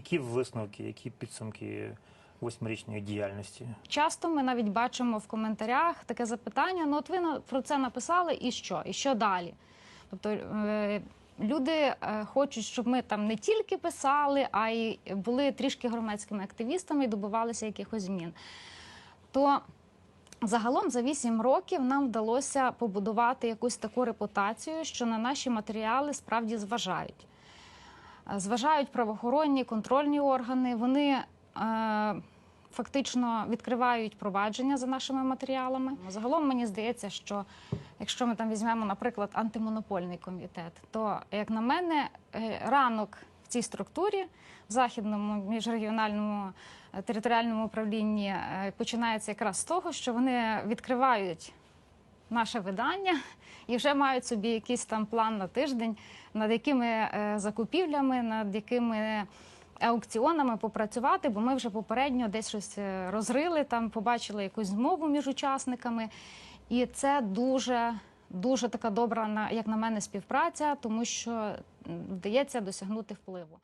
Які висновки, які підсумки восьмирічної діяльності? Часто ми навіть бачимо в коментарях таке запитання: ну от ви про це написали, і що? І що далі? Тобто е, люди е, хочуть, щоб ми там не тільки писали, а й були трішки громадськими активістами і добивалися якихось змін. То загалом за 8 років нам вдалося побудувати якусь таку репутацію, що на наші матеріали справді зважають. Е, Зважають правоохоронні контрольні органи. Вони е, фактично відкривають провадження за нашими матеріалами. Загалом мені здається, що якщо ми там візьмемо, наприклад, антимонопольний комітет, то як на мене, е, ранок в цій структурі в західному міжрегіональному територіальному управлінні починається якраз з того, що вони відкривають наше видання і вже мають собі якийсь там план на тиждень, над якими е, закупівлями, над якими аукціонами попрацювати, бо ми вже попередньо десь щось е, розрили, там побачили якусь змову між учасниками. І це дуже. Дуже така добра, як на мене, співпраця, тому що вдається досягнути впливу.